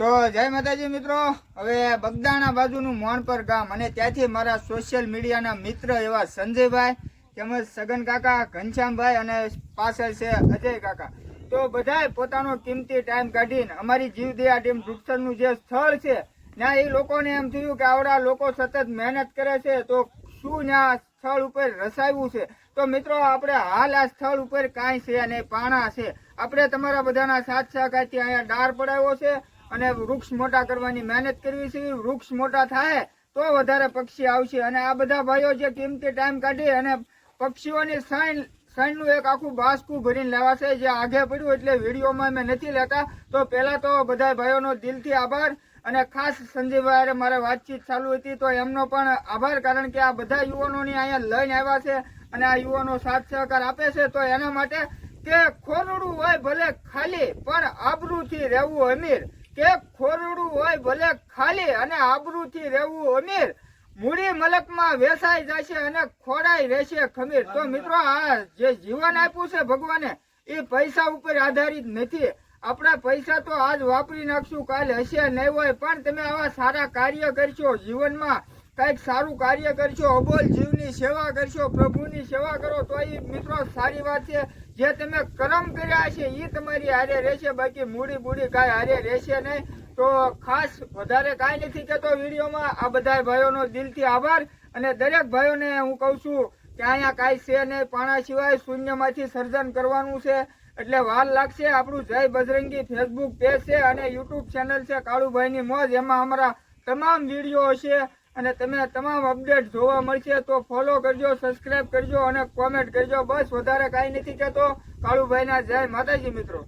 તો જય માતાજી મિત્રો. હવે બગદાણા બાજુનું મોણપર ગામ અને ત્યાંથી મારા સોશિયલ મીડિયાના મિત્ર એવા સંજયભાઈ તેમજ સગન કાકા, ઘનશ્યામભાઈ અને પાછળ છે અજય કાકા. તો બધાય પોતાનો કિંમતી ટાઈમ કાઢીને અમારી જીવદયા ટીમ વૃક્ષરનું જે સ્થળ છે, ત્યાં એ લોકોને એમ થયું કે આવડા લોકો સતત મહેનત કરે છે, તો શું ત્યાં સ્થળ ઉપર રસાવ્યું છે? તો મિત્રો, આપણે હાલ આ સ્થળ ઉપર કાંઈ છે અને પાણા છે. આપણે તમારા બધાના સાથ સહકારથી અહીંયા ડાર પડાવ્યો છે. અને વૃક્ષ મોટા કરવાની મહેનત કરવી છે, વૃક્ષ મોટા થાય તો વધારે પક્ષી આવશે. અને આ બધા ભાઈઓ જે કિંમતી ટાઈમ કાઢી અને પક્ષીઓની સાઈન, સાઈનનું એક આખું બાસકું ભરીને લેવાશે, જે આગે પડ્યું એટલે વિડીયોમાં મેં નથી લેતા. તો પહેલા તો બધા ભાઈઓનો દિલથી આભાર અને ખાસ સંજયભાઈ મારે વાતચીત ચાલુ હતી, તો એમનો પણ આભાર, કારણ કે આ બધા યુવાનોની અહીંયા લઈને આવ્યા છે અને આ યુવાનો સાથ સહકાર આપે છે. તો એના માટે કે ખોરડું હોય ભલે ખાલી, પણ આબરૂથી રહેવું અમીર. કે ખોરડું હોય ભલે ખાલી અને આબરૂથી રહેવું અમીર, મૂડી મલકમાં વેસાઈ જશે અને ખોડાઈ રહેશે ખમીર. તો મિત્રો, આ જે જીવન આપ્યું છે ભગવાને, એ પૈસા ઉપર આધારિત નથી. આપણા પૈસા તો આજ વાપરી નાખશું, કાલે હશે નહીં હોય, પણ તમે આવા સારા કાર્ય કરશો, જીવનમાં કંઈક સારું કાર્ય કરશો, અબોલ જીવની સેવા કરશો, પ્રભુની સેવા કરો તો મિત્રો, સારી વાત છે. જે તમે કર્મ કર્યા છે એ તમારી હારે રહેશે. બાકી મૂડી બૂડી કાંઈ હારે રહેશે નહીં. તો ખાસ વધારે કાંઈ નથી કહેતો વિડીયોમાં. આ બધા ભાઈઓનો દિલથી આભાર. અને દરેક ભાઈઓને હું કહું છું કે અહીંયા કાંઈ છે નહીં. પાણા સિવાય શૂન્યમાંથી સર્જન કરવાનું છે. એટલે વાર લાગશે. આપણું જય બજરંગી ફેસબુક પેજ છે અને યુટ્યુબ ચેનલ છે કાળુભાઈની મોજ. એમાં અમારા તમામ વીડિયો હશે. અને તમે તમામ અપડેટ જોવા મળશે તો ફોલો કરજો સબસ્ક્રાઇબ કરજો અને કોમેન્ટ કરજો. બસ, વધારે કાંઈ નથી કહેતો. કાળુભાઈના જય માતાજી મિત્રો.